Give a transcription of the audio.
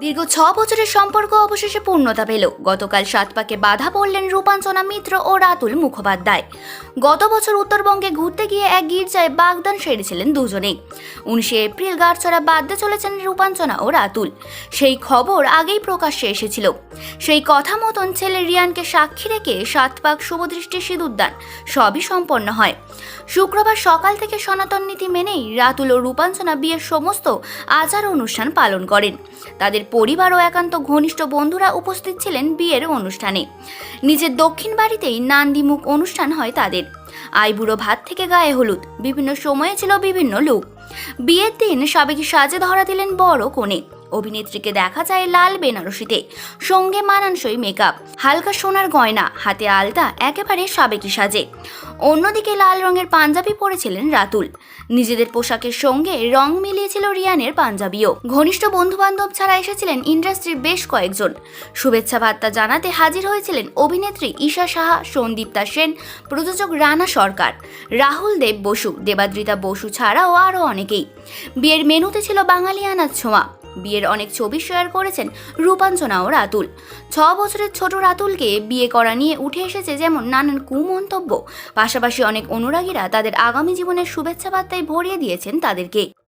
দীর্ঘ ছ বছরের সম্পর্ক অবশেষে পূর্ণতা পেল। গতকাল সাত পাকে বাধা পড়লেন রূপাঞ্চনা মিত্র ও রাতুল মুখোপাধ্যায়। গত বছর উত্তরবঙ্গে ঘুরতে গিয়ে এক গির্জায় বাগদান সেরেছিলেন দুজনেই। উনিশে এপ্রিল গাড়ছড়া বাঁধতে চলেছেন রূপাঞ্চনা ও রাতুল। সেই খবর আগেই প্রকাশ্যে এসেছিল। সেই কথা মতন ছেলে রিয়ানকে সাক্ষী রেখে সাতপাক শুভদৃষ্টি সিঁদুরদান সবই সম্পন্ন হয়। শুক্রবার সকাল থেকে সনাতন নীতি মেনেই রাতুল ও রূপাঞ্চনা বিয়ের সমস্ত আচার অনুষ্ঠান পালন করেন। তাদের পরিবার ও একান্ত ঘনিষ্ঠ বন্ধুরা উপস্থিত ছিলেন বিয়ের অনুষ্ঠানে। নিজের দক্ষিণ বাড়িতেই নান্দিমুখ অনুষ্ঠান হয় তাদের। আইবুড়ো ভাত থেকে গায়ে হলুদ, বিভিন্ন সময়ে ছিল বিভিন্ন লোক। বিয়ের দিন সাবেকি সাজে ধরা দিলেন বড় কোণে। অভিনেত্রীকে দেখা যায় লাল বেনারসিতে। সঙ্গে মানানসই মেকআপ হালকা সোনার গয়না, হাতে আলতা, একেবারে সাবেকি সাজে। অন্যদিকে লাল রঙের পাঞ্জাবি পরেছিলেন রাতুল। নিজেদের পোশাকের সঙ্গে রং মিলিয়েছিল রিয়ানের পাঞ্জাবিও। ঘনিষ্ঠ বন্ধু বান্ধব ছাড়া এসেছিলেন ইন্ডাস্ট্রির বেশ কয়েকজন। শুভেচ্ছা বার্তা জানাতে হাজির হয়েছিলেন অভিনেত্রী ঈশা সাহা সন্দীপ্তা সেন, প্রযোজক রানা সরকার, রাহুল দেব বসু, দেবাদ্রিতা বসু ছাড়াও আরও অনেকেই। বিয়ের মেনুতে ছিল বাঙালি আনাজ ছোঁয়া। বিয়ের অনেক ছবি শেয়ার করেছেন রূপাঞ্চনা ও রাতুল। ছ বছরের ছোট রাতুলকে বিয়ে করা নিয়ে উঠে এসেছে যেমন নানান কুমন্তব্য। পাশাপাশি অনেক অনুরাগীরা তাদের আগামী জীবনের শুভেচ্ছা বার্তায় ভরিয়ে দিয়েছেন তাদেরকে।